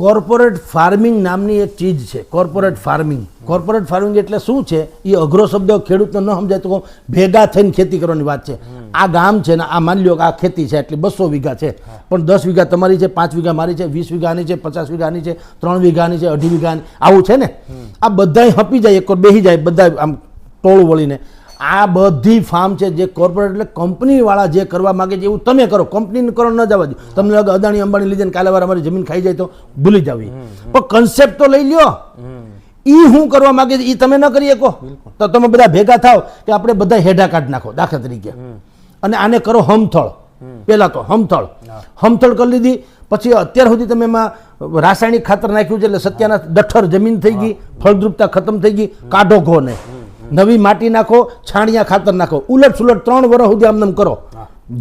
Corporate farming નામની એક ચીજ છે, કોર્પોરેટ ફાર્મિંગ. કોર્પોરેટ ફાર્મિંગ એટલે શું છે? એ અઘરો શબ્દ ખેડૂતને ન સમજાય તો ભેગા થઈને ખેતી કરવાની વાત છે. આ ગામ છે ને, આ માની લો કે આ ખેતી છે એટલે બસો વીઘા છે. પણ દસ વીઘા તમારી છે, પાંચ વીઘા મારી છે, વીસ વીઘાની છે, પચાસ વીઘાની છે, ત્રણ વીઘાની છે, અઢી વીઘાની. આવું છે ને? આ બધાય હપી જાય, એક બેસી જાય બધા આમ ટોળું વળીને. આ બધી ફાર્મ છે જે કોર્પોરેટ એટલે કંપનીવાળા જે કરવા માગે છે એવું તમે કરો. કંપનીને કરો ન જવા દો. તમને લાગે અદાણી અંબાણી લીધે કાલે વાર અમારી જમીન ખાઈ જાય તો ભૂલી જાવ પણ કન્સેપ્ટ તો લઈ લ્યો. ઈ હું કરવા માંગે છે ઈ તમે ન કરી શકો. તો તમે બધા ભેગા થાવ કે આપણે બધા હેડા કાઢ નાખો દાખલા તરીકે. અને આને કરો હમથળ. પેલા તો હમથળ. હમથળ કરી લીધી પછી અત્યાર સુધી તમે એમાં રાસાયણિક ખાતર નાખ્યું છે એટલે સત્યાના દઠર જમીન થઈ ગઈ ફળદ્રુપતા ખતમ થઈ ગઈ કાઢો ઘોને નવી માટી નાખો છાણિયા ખાતર નાખો. ઉલટ સુલટ ત્રણ વર્ષ સુધી આમ નામ કરો.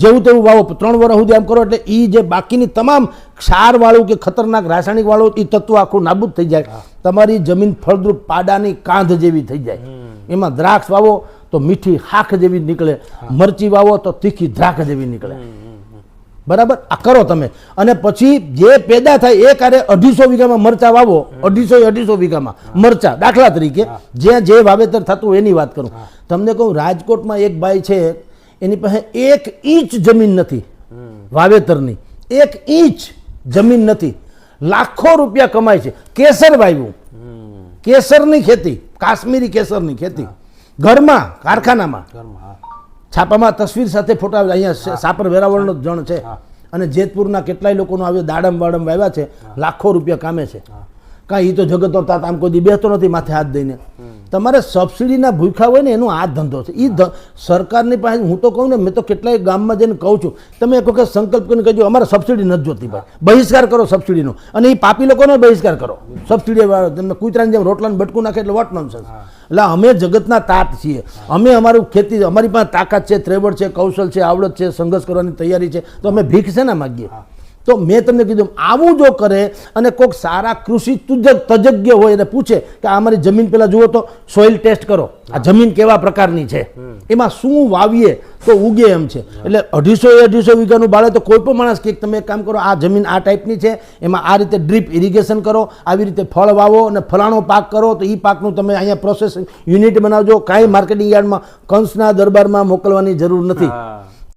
જેવું તેવું વાવો ત્રણ વર્ષ સુધી આમ કરો એટલે એ જે બાકીની તમામ ક્ષારવાળું કે ખતરનાક રાસાયણિક વાળું એ તત્વ આખું નાબૂદ થઈ જાય. તમારી જમીન ફળદ્રુપ પાડાની કાંધ જેવી થઈ જાય. એમાં દ્રાક્ષ વાવો તો મીઠી હાખ જેવી નીકળે. મરચી વાવો તો તીખી દ્રાક્ષ જેવી નીકળે. બરાબર? આ કરો તમે. અને પછી જે પેદા થાય એ કાર્ય અઢીસો વીઘામાં મરચા વાવો. અઢીસો અઢીસો વીઘામાં મરચા. દાખલા તરીકે જ્યાં જે વાવેતર થતું એની વાત કરું. તમને કહું રાજકોટમાં એક ભાઈ છે એની પાસે એક ઇંચ જમીન નથી વાવેતરની. એક ઇંચ જમીન નથી. લાખો રૂપિયા કમાય છે. કેસર વાવ્યું. કેસરની ખેતી કાશ્મીરી કેસરની ખેતી. ઘરમાં કારખાનામાં. છાપામાં તસવીર સાથે ફોટા. અહીંયા સાપર વેરાવળનો જણ છે. અને જેતપુરના કેટલાય લોકોનો આવ્યો. દાડમ વાડમ વાવ્યા છે. લાખો રૂપિયા કામે છે. કાંઈ એ તો જગતનો તાત આમ કોઈ દી બેસતો નથી માથે હાથ દઈને તમારે સબસિડીના ભૂખા હોય ને એનો આ ધંધો છે. એ સરકારની પાસે હું તો કહું ને મેં તો કેટલાય ગામમાં જઈને કહું છું તમે એક વખત સંકલ્પ કરીને કહેજો અમારે સબસિડી નથી જોતી ભાઈ. બહિષ્કાર કરો સબસિડીનો. અને એ પાપી લોકોનો બહિષ્કાર કરો. સબસિડી વાળો તમે કૂતરાની જેમ રોટલાને બટકું નાખે એટલે વોટ નોનસેન્સ એટલે અમે જગતના તાત છીએ. અમે અમારું ખેતી અમારી પાસે તાકાત છે ત્રેવડ છે કૌશલ છે આવડત છે સંઘર્ષ કરવાની તૈયારી છે. તો અમે ભીખ છે ને માગીએ તો મેં તમને કીધું આવું જો કરે અને કોઈક સારા કૃષિ તજજ્ઞ હોય એને પૂછે કે આ અમારી જમીન પેલા જુઓ તો સોઇલ ટેસ્ટ કરો. આ જમીન કેવા પ્રકારની છે? એમાં શું વાવીએ તો ઉગે એમ છે. એટલે અઢીસો એ અઢીસો વીઘાનું બાળે તો કોઈ પણ માણસ કે તમે એક કામ કરો આ જમીન આ ટાઈપની છે એમાં આ રીતે ડ્રીપ ઇરિગેશન કરો આવી રીતે ફળ વાવો અને ફલાણો પાક કરો તો એ પાકનું તમે અહીંયા પ્રોસેસ યુનિટ બનાવજો. કાંઈ માર્કેટિંગ યાર્ડમાં કંસના દરબારમાં મોકલવાની જરૂર નથી.